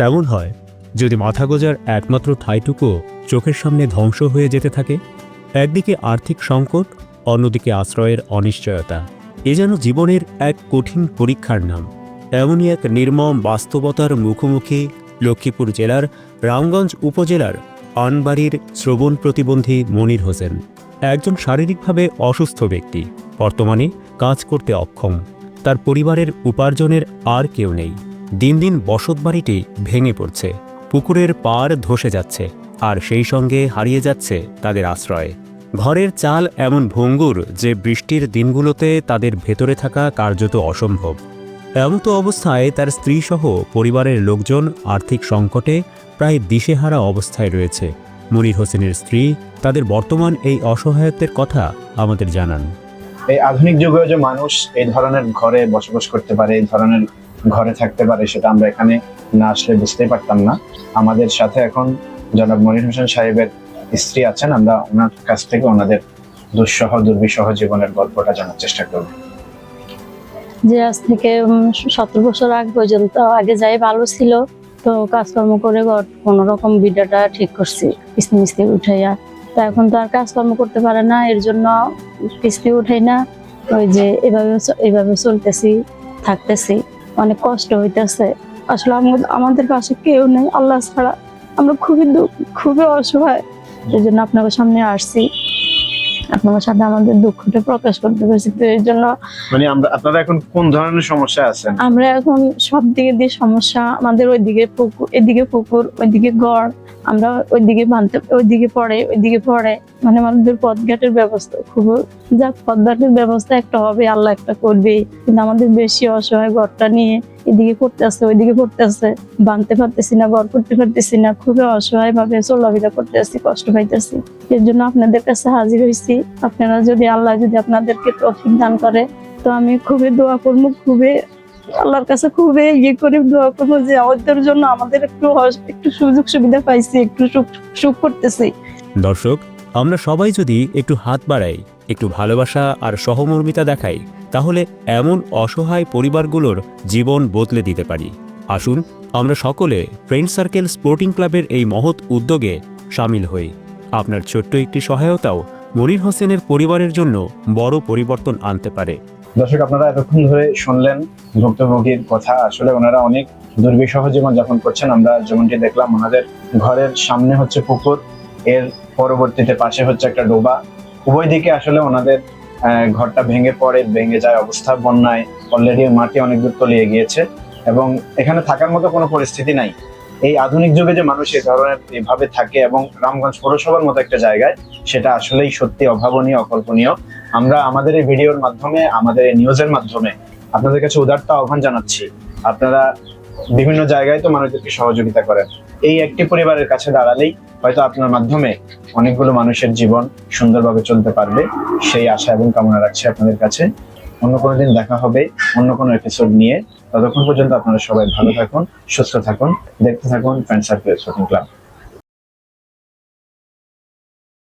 এমন হয়, যদি মাথা গোজার একমাত্র ঠাইটুকু চোখের সামনে ধ্বংস হয়ে যেতে থাকে, একদিকে আর্থিক সংকট, অন্যদিকে আশ্রয়ের অনিশ্চয়তা। এ যেন জীবনের এক কঠিন পরীক্ষার নাম। এমনই এক নির্মম বাস্তবতার মুখোমুখি লক্ষ্মীপুর জেলার রামগঞ্জ উপজেলার আনবাড়ির শ্রবণ প্রতিবন্ধী মনির হোসেন। একজন শারীরিকভাবে অসুস্থ ব্যক্তি। বর্তমানে কাজ করতে অক্ষম। তার পরিবারের উপার্জনের আর কেউ নেই। দিন দিন বসতবাড়িটি ভেঙে পড়ছে। পুকুরের পার ধসে যাচ্ছে, আর সেই সঙ্গে হারিয়ে যাচ্ছে তাদের আশ্রয়। ঘরের চাল এমন ভঙ্গুর যে বৃষ্টির দিনগুলোতে তাদের ভেতরে থাকা কার্যত অসম্ভব। এমতো অবস্থায় তার স্ত্রীসহ পরিবারের লোকজন আর্থিক সংকটে প্রায় দিশেহারা অবস্থায় রয়েছে। মনির হোসেনের স্ত্রী তাদের বর্তমান এই অসহায়ত্বের কথা আমাদের জানান। এই আধুনিক যুগেও যে মানুষ এই ধরনের ঘরে বসবাস করতে পারে, এই ধরনের ঘরে থাকতে পারে সেটা আমরা এখানে না আসলে বুঝতেই পারতাম না। আমাদের সাথে এখন জনাব মনির হোসেন সাহেবের স্ত্রী আছেন, আমরা ওনার কাছ থেকে ওনাদের দুঃসহ দুর্বিসহ জীবনের গল্পটা জানার চেষ্টা করব। যে আজ থেকে সতেরো বছর আগ পর্যন্ত আগে যাই ভালো ছিল, তো কাজকর্ম করে কোনো রকম বিটাটা ঠিক করছি, কিস্তি মিস্তি উঠাইয়া। তা এখন তো আর কাজকর্ম করতে পারে না, এর জন্য কিস্তি উঠাই না। ওই যে এভাবে এভাবে চলতেছি, থাকতেছি। অনেক কষ্ট হইতেছে। আসলে আমাদের পাশে কেউ নেই আল্লাহ ছাড়া আমরা খুবই দুঃখ খুবই অসহায়। এই জন্য আপনাদের সামনে আসছি। আপনাদের সাথে আমাদের দুঃখটা প্রকাশ করতে পেরেছি। তো এই জন্য মানে আমরা আপনারা এখন কোন ধরনের সমস্যা আছেন? আমরা এখন সব দিকে দিয়ে সমস্যা আমাদের ওইদিকে পুকুর এদিকে পুকুর ওইদিকে গড় আমরা ওইদিকে বানতে ওইদিকে পড়ে ওইদিকে পড়ে। মানে আমাদের পথঘাটের ব্যবস্থা খুব যাক পথঘাটের ব্যবস্থা একটা হবে আল্লাহ একটা করবে কিন্তু আমাদের বেশি অসহায় ঘরটা নিয়ে এদিকে পড়তেছে ওইদিকে পড়তেছে বানতে পারতেছি না ঘর করতে পারতেছি না, খুবই অসহায় ভাবে চলাফেরা করতেছি, কষ্ট পাইতেছি। এর জন্য আপনাদের কাছে হাজির হয়েছি আপনারা যদি আল্লাহ যদি আপনাদেরকে তৌফিক দান করে, তো আমি খুবই দোয়া করব, খুবই আল্লাহর কাছে খুবই ইয়ে করে দোয়া করব যে আমাদের জন্য আমাদের একটু একটু সুযোগ সুবিধা পাইছি, একটু সুখ সুখ করতেছি। দর্শক, আমরা সবাই যদি একটু হাত বাড়াই, একটু ভালোবাসা আর সহমর্মিতা দেখাই তাহলে এমন অসহায় পরিবারগুলোর জীবন বদলে দিতে পারি। আসুন, আমরা সকলে ফ্রেন্ড সার্কেল স্পোর্টিং ক্লাবের এই মহৎ উদ্যোগে সামিল হই। আপনার ছোট্ট একটি সহায়তাও মনির হোসেনের পরিবারের জন্য বড় পরিবর্তন আনতে পারে। দর্শক, আপনারা এতক্ষণ ধরে শুনলেন ভুক্তভোগীর কথা। আসলে ওনারা অনেক দুর্বিষহ জীবন যাপন করছেন। আমরা যেমনটি দেখলাম, ওনাদের ঘরের সামনে হচ্ছে পুকুর। এর পরবর্তীতে পাশে হচ্ছে একটা ডোবা। উভয় দিকে আসলে ওনাদের ঘরটা ভেঙে পড়ে, ভেঙে যায় অবস্থা বন্যায়। অলরেডি মাটি অনেক দূর তলিয়ে গিয়েছে এবং এখানে থাকার মতো কোনো পরিস্থিতি নাই। এই আধুনিক যুগে যে মানুষ এই ধরনের এভাবে থাকে এবং রামগঞ্জ পৌরসভার মতো একটা জায়গায়, সেটা আসলেই সত্যি অভাবনীয়, অকল্পনীয়। আমরা আমাদের এই ভিডিওর মাধ্যমে, আমাদের এই নিউজের মাধ্যমে আপনাদের কাছে উদারত আহ্বান জানাচ্ছি। আপনারা বিভিন্ন জায়গায় তো মানুষদেরকে সহযোগিতা করেন। এই একটি পরিবারের কাছে দাঁড়ালেই হয়তো আপনার মাধ্যমে অনেকগুলো মানুষের জীবন সুন্দরভাবে চলতে পারবে। সেই আশা এবং কামনা রাখছে আপনাদের কাছে। অন্য কোনো দিন দেখা হবে, অন্য কোনো এপিসোড নিয়ে। ততক্ষণ পর্যন্ত আপনারা সবাই ভালো থাকুন, সুস্থ থাকুন, দেখতে থাকুন ফ্যান্ড সার্কেল ক্লাব